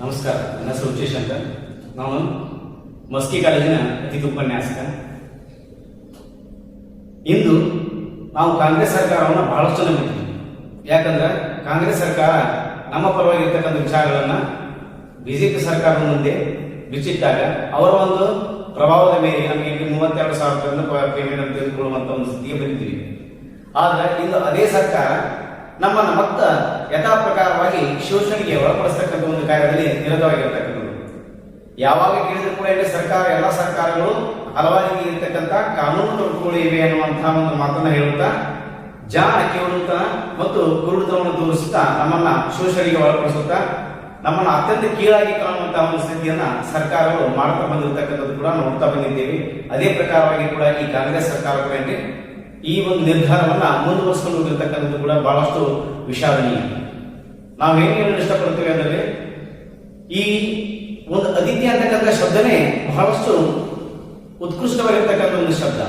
ನಮಸ್ಕಾರ, ನನ್ನ ಹೆಸರು ಉಚೇಶ್ ಅಂತ. ನಾನು ಮಸ್ಕಿ ಕಾಲೇಜಿನ ಅತಿಥಿ ಉಪನ್ಯಾಸಕ. ಇಂದು ನಾವು ಕಾಂಗ್ರೆಸ್ ಸರ್ಕಾರವನ್ನು ಬಹಳಷ್ಟು ನಂಬಿದ್ದೀವಿ ಯಾಕಂದ್ರೆ ಕಾಂಗ್ರೆಸ್ ಸರ್ಕಾರ ನಮ್ಮ ಪರವಾಗಿರ್ತಕ್ಕಂಥ ವಿಚಾರಗಳನ್ನು ಬಿಜೆಪಿ ಸರ್ಕಾರದ ಮುಂದೆ ಬಿಚ್ಚಿಟ್ಟಾಗ ಅವರ ಒಂದು ಪ್ರಭಾವದ ಮೇಲೆ ನಮಗೆ ಮೂವತ್ತೆರಡು ಸಾವಿರದಿಂದ ಪೇಮೆಂಟ್ ಅಂತ ತೆಗೆದುಕೊಳ್ಳುವಂತ ಒಂದು ಸ್ಥಿತಿಗೆ ಬಂದಿದ್ದೀವಿ. ಆದ್ರೆ ಇಂದು ಅದೇ ಸರ್ಕಾರ ನಮ್ಮ ಮತ್ತ ಯಥಾ ಪ್ರಕಾರವಾಗಿ ಶೋಷಣೆಗೆ ಒಳಪಡಿಸ್ತಕ್ಕಂಥ ಒಂದು ಕಾರ್ಯದಲ್ಲಿ ನಿರತವಾಗಿರ್ತಕ್ಕಂಥದ್ದು ಯಾವಾಗ ಕೇಳಿದ್ರು ಕೂಡ ಇಲ್ಲಿ ಸರ್ಕಾರ, ಎಲ್ಲ ಸರ್ಕಾರಗಳು ಹಲವಾರಿಗೆ ಇರ್ತಕ್ಕಂಥ ಕಾನೂನು ತೊಡಕುಗಳು ಇವೆ ಅನ್ನುವಂತಹ ಒಂದು ಮಾತನ್ನ ಹೇಳುತ್ತಾ, ಜಾಣ ಕೇಳುತ್ತಾ ಮತ್ತು ಕುರುಡುತನವನ್ನು ತೋರಿಸುತ್ತಾ ನಮ್ಮನ್ನ ಶೋಷಣೆಗೆ ಒಳಪಡಿಸುತ್ತಾ, ನಮ್ಮನ್ನ ಅತ್ಯಂತ ಕೀಳಾಗಿ ಕಾಣುವಂತಹ ಒಂದು ಸ್ಥಿತಿಯನ್ನ ಸರ್ಕಾರಗಳು ಮಾಡ್ತಾ ಬಂದಿರತಕ್ಕಂಥದ್ದು ಕೂಡ ನೋಡ್ತಾ ಬಂದಿದ್ದೇವೆ. ಅದೇ ಪ್ರಕಾರವಾಗಿ ಕೂಡ ಈ ಕಾಂಗ್ರೆಸ್ ಸರ್ಕಾರ ಕೂಡ ಈ ಒಂದು ನಿರ್ಧಾರವನ್ನ ಮುಂದುವರಿಸಿಕೊಂಡು ಹೋಗಿರ್ತಕ್ಕಂಥದ್ದು ಕೂಡ ಬಹಳಷ್ಟು ವಿಷಾದನೀಯ. ನಾವೇನು ಹೇಳಲು ಇಷ್ಟಪಡ್ತೇವೆ ಅಂದರೆ, ಈ ಒಂದು ಅತಿಥಿ ಅಂತಕ್ಕಂಥ ಶಬ್ದನೇ ಬಹಳಷ್ಟು ಉತ್ಕೃಷ್ಟವಾಗಿರ್ತಕ್ಕಂಥ ಒಂದು ಶಬ್ದ.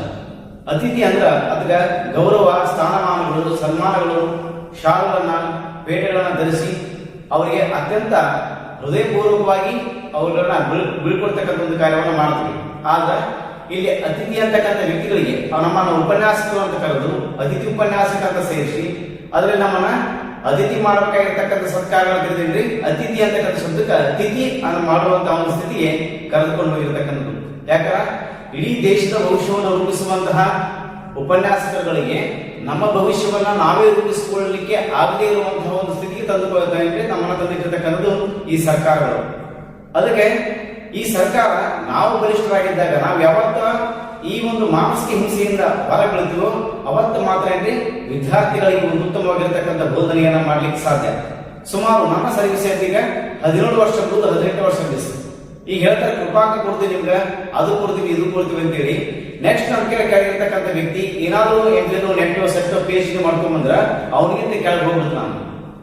ಅತಿಥಿ ಅಂದ್ರ ಅದರ ಗೌರವ, ಸ್ಥಾನಮಾನಗಳು, ಸನ್ಮಾನಗಳು, ಶಾಲುಗಳನ್ನ, ಪೇಟೆಗಳನ್ನ ಧರಿಸಿ ಅವರಿಗೆ ಅತ್ಯಂತ ಹೃದಯಪೂರ್ವಕವಾಗಿ ಅವುಗಳನ್ನ ಬೀಳ್, ಬೀಳ್ಕೊಡ್ತಕ್ಕಂಥ ಒಂದು ಕಾರ್ಯವನ್ನು ಮಾಡ್ತೀವಿ. ಆದ್ರೆ ಇಲ್ಲಿ ಅತಿಥಿ ಅಂತಕ್ಕಂಥ ವ್ಯಕ್ತಿಗಳಿಗೆ ನಮ್ಮ ಉಪನ್ಯಾಸಕರು ಅಂತ ಕರೆದು, ಅತಿಥಿ ಉಪನ್ಯಾಸಕ ಅಂತ ಸೇರಿಸಿ, ಅದರಲ್ಲಿ ನಮ್ಮನ್ನ ಅತಿಥಿ ಮಾಡಬೇಕಾಗಿರ್ತಕ್ಕಂಥ ಸತ್ಕಾರಗಳು ತಿಳಿದ್ರಿ ಅತಿಥಿ ಅಂತಕ್ಕಂಥ ಶಬ್ದಕ್ಕೆ ಅತಿಥಿ ಅನ್ನು ಮಾಡುವಂತಹ ಒಂದು ಸ್ಥಿತಿಗೆ ಕರೆದುಕೊಂಡು ಹೋಗಿರ್ತಕ್ಕಂಥದ್ದು. ಯಾಕಂದ್ರೆ ಇಡೀ ದೇಶದ ಭವಿಷ್ಯವನ್ನು ರೂಪಿಸುವಂತಹ ಉಪನ್ಯಾಸಕರುಗಳಿಗೆ ನಮ್ಮ ಭವಿಷ್ಯವನ್ನ ನಾವೇ ರೂಪಿಸಿಕೊಳ್ಳಲಿಕ್ಕೆ ಆಗದೇ ಇರುವಂತಹ ಒಂದು ಸ್ಥಿತಿಗೆ ತಂದುಕೊಳ್ತಾ ನಮ್ಮನ್ನು ತಂದಿಟ್ಟಿರ್ತಕ್ಕಂಥದ್ದು ಈ ಸರ್ಕಾರಗಳು. ಅದಕ್ಕೆ ಈ ಸರ್ಕಾರ ನಾವು ಬಲಿಷ್ಠರಾಗಿದ್ದಾಗ ನಾವು ಯಾವತ್ತ ಈ ಒಂದು ಮಾನಸಿಕ ಹಿಂಸೆಯಿಂದ ಹೊರ ಬೀಳ್ತೀವೋ ಅವತ್ತು ಮಾತ್ರ ಏನ್ರಿ ವಿದ್ಯಾರ್ಥಿಗಳಿಗೆ ಒಂದು ಉತ್ತಮವಾಗಿರತಕ್ಕಂಥ ಬೋಧನೆಯನ್ನ ಮಾಡ್ಲಿಕ್ಕೆ ಸಾಧ್ಯ. ಸುಮಾರು ನನ್ನ ಸರ್ವಿಸ್ ಈಗ ಹದಿನೇಳು ವರ್ಷ ಕೂತು ಹದಿನೆಂಟು ವರ್ಷ ಬಿಸಿ. ಈಗ ಹೇಳ್ತಾರೆ, ಕೃಪಾಕ ಕೊಡ್ತೀವಿ ನಿಮ್ಗೆ, ಅದು ಕೊಡ್ತೀವಿ, ಇದು ಕೊಡ್ತೀವಿ ಅಂತೇಳಿ. ನೆಕ್ಸ್ಟ್ ನಮ್ಮ ಕೆಳಗೆ ಕೆಳಗಿರ್ತಕ್ಕಂಥ ವ್ಯಕ್ತಿ ಏನಾದರೂ ಎಂಟು NET SET P H D ಮಾಡ್ಕೊಂಬಂದ್ರ ಅವನಿಗಿಂತ ಕೆಳಗೆ ಹೋಗ್ಬಿಟ್ಟು ನಾನು.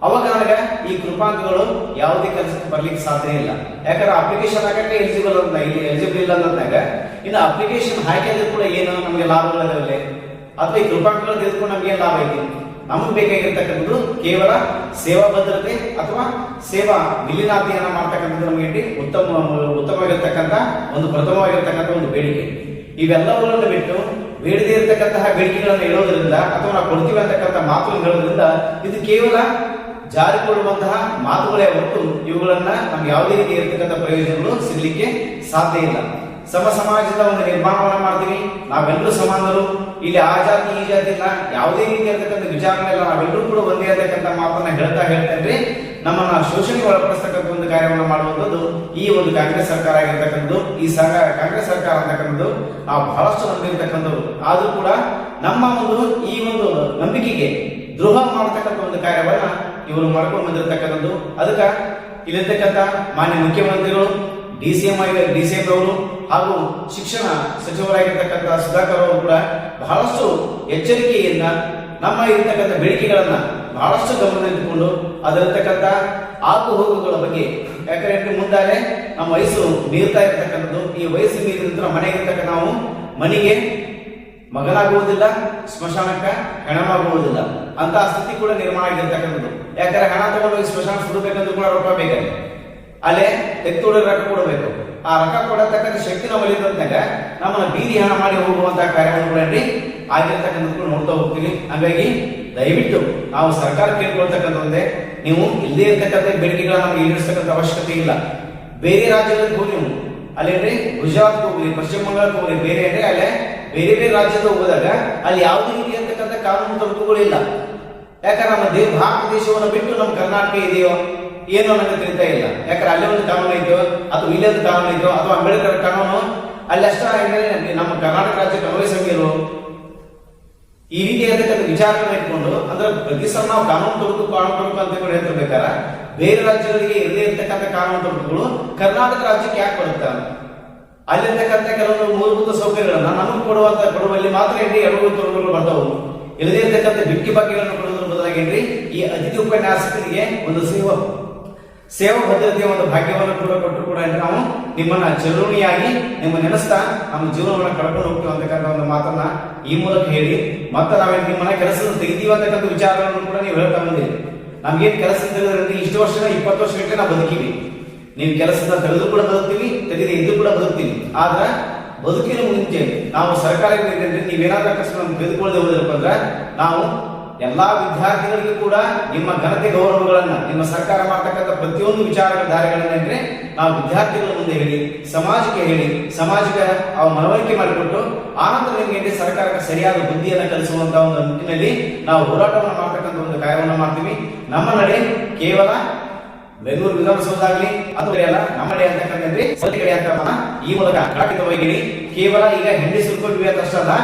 ಅವಾಗ ನನಗೆ ಈ ಕೃಪಾಂಕಗಳು ಯಾವುದೇ ಕೆಲಸಕ್ಕೆ ಬರ್ಲಿಕ್ಕೆ ಸಾಧ್ಯ ಇಲ್ಲ. ಯಾಕಂದ್ರೆ ಅಪ್ಲಿಕೇಶನ್ ಆಗಕ್ಕೆ ಎಲಿಜಿಬಲ್ ಅಂತ ಇಲ್ಲಿ ಎಲಿಜಿಬಲ್ ಇಲ್ಲ ಅಂದಾಗ ಇನ್ನು ಅಪ್ಲಿಕೇಶನ್ ಹಾಕಿದ್ರೆ ಕೂಡ ಏನು? ನಮಗೆ ಲಾಭಗಳಿದಾವಲ್ಲಿ ಅಥವಾ ಈ ಕೃಪಾಂಕಗಳು ತೆಗೆದುಕೊಂಡು ನಮಗೆ ಏನ್ ಲಾಭ ಐತಿ ನಮಗೆ ಬೇಕಾಗಿರ್ತಕ್ಕಂಥದ್ದು ಕೇವಲ ಸೇವಾ ಭದ್ರತೆ ಅಥವಾ ಸೇವಾ ವಿಲೀನಾಧ್ಯಯನ ಮಾಡ್ತಕ್ಕಂಥದ್ದು ನಮಗೆ ಉತ್ತಮ, ಉತ್ತಮವಾಗಿರ್ತಕ್ಕಂಥ ಒಂದು ಪ್ರಥಮವಾಗಿರ್ತಕ್ಕಂಥ ಒಂದು ಬೇಡಿಕೆ. ಇವೆಲ್ಲವುಗಳನ್ನು ಬಿಟ್ಟು ಬೇಡದೇ ಇರತಕ್ಕಂತಹ ಬೇಡಿಕೆಗಳನ್ನು ಹೇಳೋದ್ರಿಂದ ಅಥವಾ ನಾವು ಕೊಡ್ತೀವಿ ಅಂತಕ್ಕಂಥ ಮಾತುಗಳನ್ನು ಹೇಳೋದ್ರಿಂದ ಇದು ಕೇವಲ ಜಾರಿಕೊಳ್ಳುವಂತಹ ಮಾತುಗಳೇ ಹೊರತು ಇವುಗಳನ್ನ ನಮ್ಗೆ ಯಾವುದೇ ರೀತಿ ಇರತಕ್ಕಂಥ ಪ್ರಯೋಜನಗಳು ಸಿಗಲಿಕ್ಕೆ ಸಾಧ್ಯ ಇಲ್ಲ. ಸಮ ಸಮಾಜದ ಒಂದು ನಿರ್ಮಾಣವನ್ನು ಮಾಡ್ತೀವಿ. ನಾವೆಲ್ಲರೂ ಸಮಾನರು. ಇಲ್ಲಿ ಆ ಜಾತಿ, ಈ ಜಾತಿ ಇಲ್ಲ. ಯಾವುದೇ ರೀತಿ ಇರತಕ್ಕಂಥ ವಿಚಾರಣೆ ಇಲ್ಲ. ನಾವೆಲ್ಲರೂ ಕೂಡ ಒಂದೇ ಇರತಕ್ಕಂಥ ಮಾತನ್ನ ಹೇಳ್ತಾ ಹೇಳ್ತೇನೆ ನಮ್ಮನ್ನ ಶೋಷಣೆಗೆ ಒಳಪಡಿಸ್ತಕ್ಕಂಥ ಒಂದು ಕಾರ್ಯವನ್ನು ಮಾಡುವಂಥದ್ದು ಈ ಒಂದು ಕಾಂಗ್ರೆಸ್ ಸರ್ಕಾರ ಆಗಿರ್ತಕ್ಕಂಥದ್ದು. ಈ ಕಾಂಗ್ರೆಸ್ ಸರ್ಕಾರ ಅಂತಕ್ಕಂಥದ್ದು ನಾವು ಬಹಳಷ್ಟು ನಂಬಿರ್ತಕ್ಕಂಥದ್ದು ಆದರೂ ಕೂಡ ನಮ್ಮ ಒಂದು ಈ ಒಂದು ನಂಬಿಕೆಗೆ ದ್ರೋಹ ಮಾಡತಕ್ಕಂಥ ಒಂದು ಕಾರ್ಯವನ್ನ ಇವರು ಮಾಡ್ಕೊಂಡು ಬಂದಿರತಕ್ಕಂಥದ್ದು. ಅದಕ್ಕೆ ಇಲ್ಲಿರ್ತಕ್ಕಂಥ ಮಾನ್ಯ ಮುಖ್ಯಮಂತ್ರಿಗಳು, ಡಿ ಸಿ ಎಂ ಆಗಿ ಡಿ ಸಿ ಎಂ ಅವರು ಹಾಗೂ ಶಿಕ್ಷಣ ಸಚಿವರಾಗಿರ್ತಕ್ಕಂಥ ಸುಧಾಕರ್ ಅವರು ಕೂಡ ಬಹಳಷ್ಟು ಎಚ್ಚರಿಕೆಯಿಂದ ನಮ್ಮ ಇರ್ತಕ್ಕಂಥ ಬೇಡಿಕೆಗಳನ್ನ ಬಹಳಷ್ಟು ಗಮನ ಇಟ್ಟುಕೊಂಡು ಅದರತಕ್ಕಂಥ ಆಗು ಹೋಗುಗಳ ಬಗ್ಗೆ ಯಾಕಂದ್ರೆ ಮುಂದಾಗೆ ನಮ್ಮ ವಯಸ್ಸು ಮೀರ್ತಾ ಇರ್ತಕ್ಕಂಥದ್ದು. ಈ ವಯಸ್ಸು ಮೀರಿದ ಮನೆಗೆ ಇರ್ತಕ್ಕ ನಾವು ಮನೆಗೆ ಮಗನಾಗುವುದಿಲ್ಲ, ಸ್ಮಶಾನಕ್ಕೆ ಹೆಣವಾಗುವುದಿಲ್ಲ ಅಂತ ಸ್ಥಿತಿ ಕೂಡ ನಿರ್ಮಾಣ ಆಗಿರ್ತಕ್ಕಂಥದ್ದು. ಯಾಕಂದ್ರೆ ಹಣ ತಗೊಂಡೋಗಿ ಸ್ಮಶಾನ ಸುಡಬೇಕಂದ್ರೂ ಕೂಡ ರೊಕ್ಕ ಬೇಕಾಗಿದೆ ಅಲ್ಲೇ ಎತ್ತೋಡಿ ರೊಕ್ಕ ಕೊಡಬೇಕು. ಆ ರೊಕ್ಕ ಕೊಡತಕ್ಕಂಥ ಶಕ್ತಿ ನಮ್ಮಲ್ಲಿ ಇದ್ದಂತಾಗ ನಮ್ಮನ್ನ ಬೀದಿ ಹಣ ಮಾಡಿ ಹೋಗುವಂತಹ ಕಾರ್ಯಗಳನ್ನು ಆಗಿರ್ತಕ್ಕಂಥದ್ದು ಕೂಡ ನೋಡ್ತಾ ಹೋಗ್ತೀವಿ. ಹಾಗಾಗಿ ದಯವಿಟ್ಟು ನಾವು ಸರ್ಕಾರ ಕೇಳ್ಕೊಳ್ತಕ್ಕಂಥದ್ದೇ, ನೀವು ಇಲ್ಲದೇ ಇರ್ತಕ್ಕಂಥ ಬೇಡಿಕೆಗಳನ್ನ ನಮಗೆ ಈಡೇರಿಸ್ತಕ್ಕಂಥ ಅವಶ್ಯಕತೆ ಇಲ್ಲ. ಬೇರೆ ರಾಜ್ಯಗಳಿಗೆ ಹೋಗಿ ನೀವು. ಅಲ್ಲೇನ್ರಿ? ಗುಜರಾತ್ ಹೋಗ್ಲಿ, ಪಶ್ಚಿಮ ಬಂಗಾಳಕ್ಕೆ ಹೋಗ್ಲಿ, ಬೇರೆ ಅಂದ್ರೆ ಅಲ್ಲೇ ಬೇರೆ ಬೇರೆ ರಾಜ್ಯದ ಹೋದಾಗ ಅಲ್ಲಿ ಯಾವುದೇ ರೀತಿ ಅಂತಕ್ಕಂಥ ಕಾನೂನು ತೊಡಕುಗಳಿಲ್ಲ ಯಾಕಂದ್ರೆ ನಮ್ಮ ದೇ ಭಾರತ ದೇಶವನ್ನು ಬಿಟ್ಟು ನಮ್ಮ ಕರ್ನಾಟಕ ಇದೆಯೋ? ಏನೋ ನನಗೆ ತಿಳಿತಾ ಇಲ್ಲ. ಯಾಕಂದ್ರೆ ಅಲ್ಲೇ ಒಂದು ಕಾನೂನು ಇದೆಯೋ ಅಥವಾ ಇಲ್ಲೇ ಒಂದು ಕಾನೂನು ಐತೋ ಅಥವಾ ಅಂಬೇಡ್ಕರ್ ಕಾನೂನು ಅಷ್ಟ ನಮ್ಮ ಕರ್ನಾಟಕ ರಾಜ್ಯ ಕಾಂಗ್ರೆಸ್ ಸಮಿತಿಯರು ಈ ರೀತಿಯಾದ ವಿಚಾರಗಳನ್ನ ಇಟ್ಕೊಂಡು, ಅಂದ್ರೆ ಪ್ರತಿ ಸಲ ನಾವು ಕಾನೂನು ತೊಡಕು ಕಾನೂನು ತೊಡಕು ಅಂತ ಕೂಡ ಹೇಳ್ತಿರ್ಬೇಕಾರ ಬೇರೆ ರಾಜ್ಯಗಳಿಗೆ ಇರದೇ ಇರ್ತಕ್ಕಂಥ ಕಾನೂನು ತೊಡಕುಗಳು ಕರ್ನಾಟಕ ರಾಜ್ಯಕ್ಕೆ ಯಾಕೆ ಬರುತ್ತೆ? ಅಲ್ಲಿರ್ತಕ್ಕಂಥ ಕೆಲವೊಂದು ಮೂಲಭೂತ ಸೌಕರ್ಯಗಳನ್ನ ನಮಗೆ ಕೊಡುವಂತ ಕೊಡುವಲ್ಲಿ ಮಾತ್ರ ಏನ್ರಿ, ಎರಡು ತೊಡಕುಗಳು ಬರ್ತಾವು. ಇಲ್ಲದೇ ಇರ್ತಕ್ಕಂಥ ಬಿಕ್ಕಿ ಬಗ್ಗೆಗಳನ್ನು ಕೊಡೋದ್ರ ಬದಲಾಗಿ ಈ ಅತಿಥಿ ಉಪನ್ಯಾಸಕರಿಗೆ ಒಂದು ಸೇವಾ. ಸೇವಾ ಭದ್ರತೆಯ ಒಂದು ಭಾಗ್ಯವನ್ನು ಕೂಡ ಕೊಟ್ಟರು ಕೂಡ ನಾವು ನಿಮ್ಮನ್ನ ಚಲುವಣಿಯಾಗಿ ನಿಮ್ಮ ನೆನೆಸ್ತಾ, ನಮ್ಮ ಜೀವನವನ್ನು ಕಳ್ಕೊಂಡು ಹೋಗ್ತೀವಿ ಅಂತಕ್ಕಂಥ ಒಂದು ಮಾತನ್ನ ಈ ಮೂಲಕ ಹೇಳಿ. ಮತ್ತೆ ನಾವೇನು ನಿಮ್ಮನ್ನ ಕೆಲಸದ ತೆಗಿತೀವಿ ಅಂತಕ್ಕಂಥ ವಿಚಾರಗಳನ್ನು ಕೂಡ ನೀವು ಹೇಳ್ತಾ ಬಂದಿರಿ. ನಮ್ಗೇನು ಕೆಲಸ ತಿಳಿದ್ರಿಂದ ಇಷ್ಟು ವರ್ಷ ಇಪ್ಪತ್ತು ವರ್ಷ ಗಂಟೆ ನಾವು ಬದುಕಿವಿ. ನೀವು ಕೆಲಸದ ತೆಗೆದು ಕೂಡ ಬದುಕ್ತೀವಿ, ತೆಗೆದು ಇದು ಕೂಡ ಬದುಕ್ತೀವಿ. ಆದ್ರೆ ಬದುಕಿನ ಮುಂಚೆ ನಾವು ಸರ್ಕಾರಕ್ಕೆ ನೀವೇನಾದ್ರೂ ಕಷ್ಟ ತೆಗೆದುಕೊಳ್ಳದೆ ಹೋದ್ರಪ್ಪ ಅಂದ್ರೆ ನಾವು ಎಲ್ಲಾ ವಿದ್ಯಾರ್ಥಿಗಳಿಗೂ ಕೂಡ ನಿಮ್ಮ ಘನತೆ ಗೌರವಗಳನ್ನ, ನಿಮ್ಮ ಸರ್ಕಾರ ಮಾಡ್ತಕ್ಕಂಥ ಪ್ರತಿಯೊಂದು ವಿಚಾರಗಳ ದಾರಿಗಳನ್ನೇ ನಾವು ವಿದ್ಯಾರ್ಥಿಗಳ ಮುಂದೆ ಹೇಳಿ, ಸಮಾಜಕ್ಕೆ ಹೇಳಿ, ಸಮಾಜಕ್ಕೆ ಮನವರಿಕೆ ಮಾಡಿಕೊಟ್ಟು ಆನಂತರ ನಿಮಗೆ ಸರ್ಕಾರಕ್ಕೆ ಸರಿಯಾದ ಬುದ್ಧಿಯನ್ನು ಕಲಿಸುವಂತ ಒಂದು ನಿಟ್ಟಿನಲ್ಲಿ ನಾವು ಹೋರಾಟವನ್ನು ಮಾಡ್ತಕ್ಕಂಥ ಒಂದು ಕಾರ್ಯವನ್ನು ಮಾಡ್ತೀವಿ. ನಮ್ಮ ನಡೆ ಕೇವಲ ಬೆಂಗಳೂರು ವಿಧಾನಸೌಧಾಗಲಿ ಅದು ಅಲ್ಲ, ನಮ್ಮ ನಡೆ ಅಂತಕ್ಕಂಥದ್ರಿ ಅಂತ ಈ ಮೂಲಕ ಖಂಡಿತವಾಗಿ ಕೇವಲ ಈಗ ಹೆಂಡಿ ಸುಲ್ಕೊಳ್ವಿ ಅಂತ ಅಷ್ಟಲ್ಲ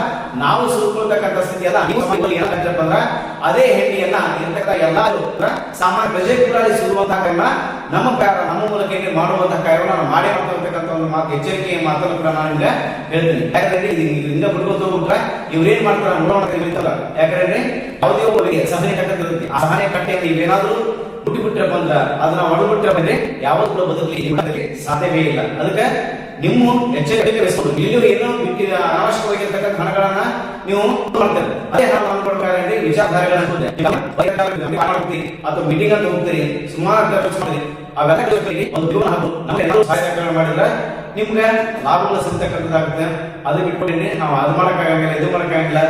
ನಾವು ಸುಲ್ಕೊಳ್ತಕ್ಕಂಥ ಸ್ಥಿತಿ ಅಲ್ಲ ನೀವು ಸಮಾಜದಲ್ಲಿ ಏನಾಗ್ತಪ್ಪ ಅಂದ್ರ ಅದೇ ಹೆಣ್ಣಿಯನ್ನ ಇರ್ತಕ್ಕಂಥ ಎಲ್ಲರೂ ಸಾಮಾನ್ಯ ಪ್ರಜೆ ಕೂಡ ಕಾರ್ಯ ನಮ್ಮ ಕಾರ್ಯ ನಮ್ಮ ಮೂಲಕ ಮಾಡುವಂತಹ ಕಾರ್ಯವನ್ನು ನಾವು ಮಾಡೇ ಮಾಡ್ತಕ್ಕಂಥ ಒಂದು ಮಾತು, ಎಚ್ಚರಿಕೆಯ ಮಾತನ್ನು ಕೂಡ ನಾನು ನಿಮ್ಗೆ ಹೇಳ್ತೀನಿ. ಯಾಕಂದ್ರೆ ಇದು ಹಿಂಗ ಬಿಟ್ಕೊತ ಹೋಗ್ಬಿಟ್ರೆ ಇವ್ರು ಏನ್ ಮಾಡ್ತಾರೆ ನೋಡೋಣ ಯಾಕಂದ್ರೆ ಯಾವುದೇ ಒಬ್ಬರಿಗೆ ಸಹನೆ ಕಟ್ಟಿರುತ್ತೆ ಆ ಸಹನೆ ಕಟ್ಟೆಯಲ್ಲಿ ನೀವೇನಾದ್ರೂ ಬಿಟ್ಟು ಬಿಟ್ರೆ ಬಂದ್ರ, ಅದನ್ನ ಒಡಬಿಟ್ರೆ ಬಂದ್ರೆ ಯಾವತ್ತೂ ಬದುಕಲಿ ಸಾಧ್ಯವೇ ಇಲ್ಲ. ಅದಕ್ಕೆ ನಿಮ್ಮ ಎಚ್ಚರಿಕೆ ವಹಿಸಬಹುದು ಇಲ್ಲಿ ಏನೋ ಅನಾವಶ್ಯಕವಾಗಿರ್ತಕ್ಕಂಥ ಹಣಗಳನ್ನ ನೀವು ಮಾಡ್ತೀರಿ. ಅದೇ ಹಣ ಮಾಡ್ಕೊಡ್ಬೇಕಾದ್ರೆ ವಿಚಾರಧಾರೆಗಳನ್ನು ಮಾಡ್ತೀರಿ, ಅಥವಾ ಮೀಟಿಂಗ್ ಅಂತ ಹೋಗ್ತೀರಿ, ಸುಮಾರು ಅವೆಲ್ಲ ಒಂದು ಜೀವನ ಹಾಗೂ ನಮ್ಮ ಸಹಾಯ ಮಾಡಿದ್ರೆ ನಿಮ್ಗೆ ಲಾಭಗಳು ಸಿಗ್ತಕ್ಕಂಥದ್ದಾಗುತ್ತೆ. ಅದು ಬಿಟ್ಕೊಂಡಿ ನಾವು ಅದು ಮಾಡಕ್ಕಾಗಂಗಿಲ್ಲ, ಇದು ಮಾಡಕ್ಕಾಗಲ್ಲ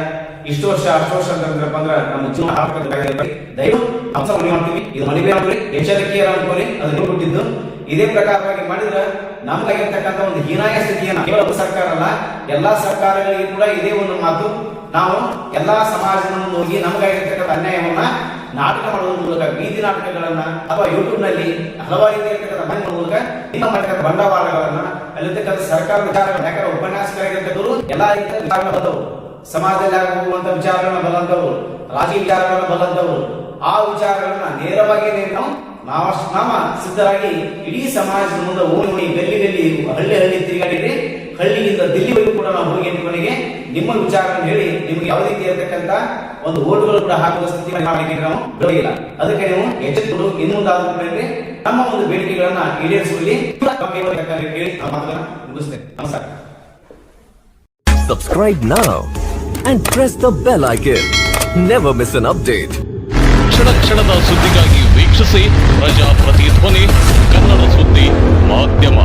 ಇಷ್ಟು ವರ್ಷ, ಅಷ್ಟು ವರ್ಷ ಅಂತಂದ್ರಪ್ಪ ಅಂದ್ರೆ ನಮ್ಮ ಜೀವನ ಹಾಕಬೇಕಾಗಿಲ್ಲ ದಯವು ಅಂಶ ಮನೆ ಮಾಡ್ತೀವಿ ಇದು ಮನೆ ಮಾಡ್ರಿ ಎಚ್ಚರಿಕೆಯ ಅನ್ಕೊಳ್ಳಿ, ಅದು ನೀವು ಕೊಟ್ಟಿದ್ದು. ಇದೇ ಪ್ರಕಾರವಾಗಿ ಮಾಡಿದ್ರೆ ನಮ್ಗಾಗಿರ್ತಕ್ಕಂಥ ಒಂದು ಹೀನಾಯ ಸ್ಥಿತಿಯನ್ನ ಕೇವಲ ಸರ್ಕಾರ ಅಲ್ಲ, ಎಲ್ಲಾ ಸರ್ಕಾರಗಳಿಗೆ ಕೂಡ ಇದೇ ಒಂದು ಮಾತು. ನಾವು ಎಲ್ಲಾ ಸಮಾಜವನ್ನು ಹೋಗಿ ನಮಗಾಗಿರ್ತಕ್ಕಂಥ ಅನ್ಯಾಯವನ್ನ ನಾಟಕ ಮಾಡುವ ಮೂಲಕ, ಬೀದಿ ನಾಟಕಗಳನ್ನ ಅಥವಾ ಯೂಟ್ಯೂಬ್ನಲ್ಲಿ ಹಲವಾರು ರೀತಿಯ ಮೂಲಕ ನಿಮ್ಮ ಮಾಡ್ತಕ್ಕಂಥ ಬಂಡವಾಳಗಳನ್ನ, ಅಲ್ಲಿರ್ತಕ್ಕಂಥ ಸರ್ಕಾರ ವಿಚಾರಗಳು ಯಾಕಂದ್ರೆ ಉಪನ್ಯಾಸಕರಾಗಿರ್ತಕ್ಕಂಥವ್ರು ಎಲ್ಲಾ ರೀತಿಯ ವಿಚಾರಗಳು ಸಮಾಜದಲ್ಲಿ ಆಗುವಂತ ವಿಚಾರಗಳನ್ನ ಬಲ್ಲಂತವ್ರು ರಾಜಕೀಯ ವಿಚಾರಗಳನ್ನ ಬಲ್ಲಂತವ್ರು ಆ ವಿಚಾರಗಳನ್ನ ನೇರವಾಗಿ ನಾವು ನಾವು ನಾವ ಸಿದ್ಧರಾಗಿ ಇಡೀ ಸಮಾಜದ ಮುಂದೆ ಓಡಿ ಗಲ್ಲಿ ಗಲ್ಲಿ ಹಳ್ಳಿ ಹಳ್ಳಿ ತಿರುಗಾಡಿರಿ ಹಳ್ಳಿಯಿಂದ ದಿಲ್ಲಿವರೆಗೂ ಕೂಡ ನಾವು ಹೋಗಿ ಕೊನೆಗೆ ನಿಮ್ಮ ವಿಚಾರವನ್ನು ಹೇಳಿ ನಿಮ್ಗೆ ಯಾವ ರೀತಿ ಇರತಕ್ಕಂತ ಒಂದು ಓಟ್ಗಳು ಕೂಡ ಹಾಕುವ ಸ್ಥಿತಿ ಮಾಡಲಿಕ್ಕೆ ನಾವು ಬಿಡೋದಿಲ್ಲ ಅದಕ್ಕೆ ನೀವು ಎಚ್ಚರಿಕೊಂಡು ಇನ್ನು ಮುಂದಾದ್ರೆ ನಮ್ಮ ಒಂದು ಬೇಡಿಕೆಗಳನ್ನ ಈಡೇರಿಸುವಲ್ಲಿ ಮುಗಿಸ್ತೇನೆ ನಮಸ್ಕಾರ Subscribe now and press the bell icon. Never miss an update. ಕ್ಷಣ ಕ್ಷಣದ ಸುದ್ದಿಗಾಗಿ ವೀಕ್ಷಿಸಿ ಪ್ರಜಾಪ್ರತಿಧ್ವನಿ ಕನ್ನಡ ಸುದ್ದಿ ಮಾಧ್ಯಮ.